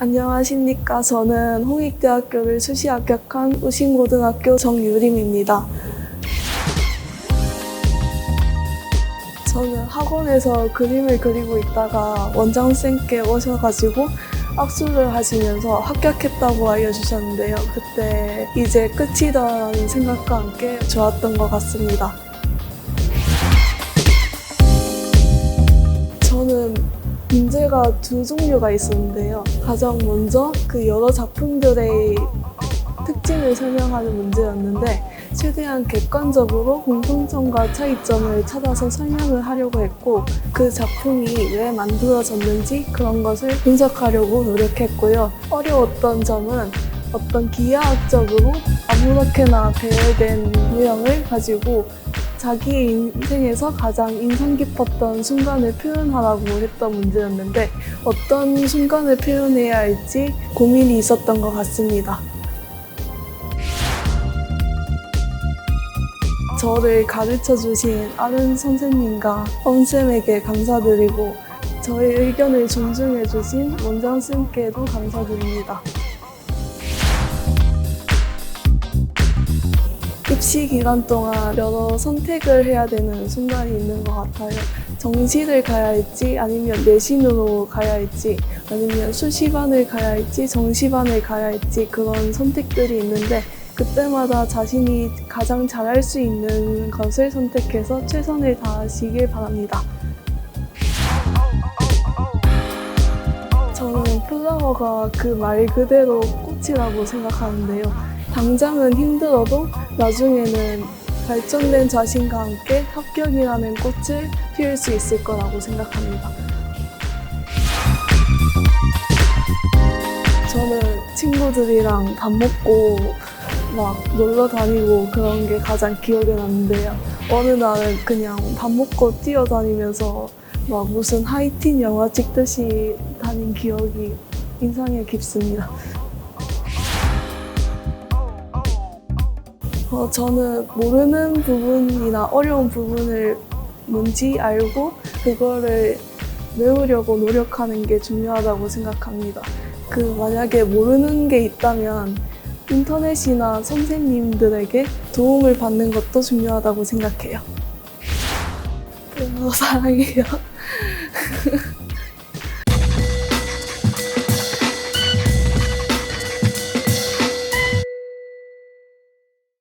안녕하십니까. 저는 홍익대학교를 수시 합격한 우신고등학교 정유림입니다. 저는 학원에서 그림을 그리고 있다가 원장쌤께 오셔가지고 악수를 하시면서 합격했다고 알려주셨는데요. 그때 이제 끝이다라는 생각과 함께 좋았던 것 같습니다. 문제가 두 종류가 있었는데요. 가장 먼저 그 여러 작품들의 특징을 설명하는 문제였는데 최대한 객관적으로 공통점과 차이점을 찾아서 설명을 하려고 했고 그 작품이 왜 만들어졌는지 그런 것을 분석하려고 노력했고요. 어려웠던 점은 어떤 기하학적으로 아무렇게나 배열된 모형을 가지고 자기의 인생에서 가장 인상 깊었던 순간을 표현하라고 했던 문제였는데 어떤 순간을 표현해야 할지 고민이 있었던 것 같습니다. 저를 가르쳐 주신 아는 선생님과 엄쌤에게 감사드리고 저의 의견을 존중해 주신 원장쌤께도 감사드립니다. 입시 기간 동안 여러 선택을 해야 되는 순간이 있는 것 같아요. 정시를 가야 할지 아니면 내신으로 가야 할지 아니면 수시반을 가야 할지 정시반을 가야 할지 그런 선택들이 있는데 그때마다 자신이 가장 잘할 수 있는 것을 선택해서 최선을 다하시길 바랍니다. 저는 플라워가 그 말 그대로 꽃이라고 생각하는데요. 당장은 힘들어도 나중에는 발전된 자신과 함께 합격이라는 꽃을 피울 수 있을 거라고 생각합니다. 저는 친구들이랑 밥 먹고 막 놀러 다니고 그런 게 가장 기억에 남는데요. 어느 날은 그냥 밥 먹고 뛰어다니면서 막 무슨 하이틴 영화 찍듯이 다닌 기억이 인상에 깊습니다. 어, 저는 모르는 부분이나 어려운 부분을 뭔지 알고 그거를 외우려고 노력하는 게 중요하다고 생각합니다. 그 만약에 모르는 게 있다면 인터넷이나 선생님들에게 도움을 받는 것도 중요하다고 생각해요. 그래서 사랑해요.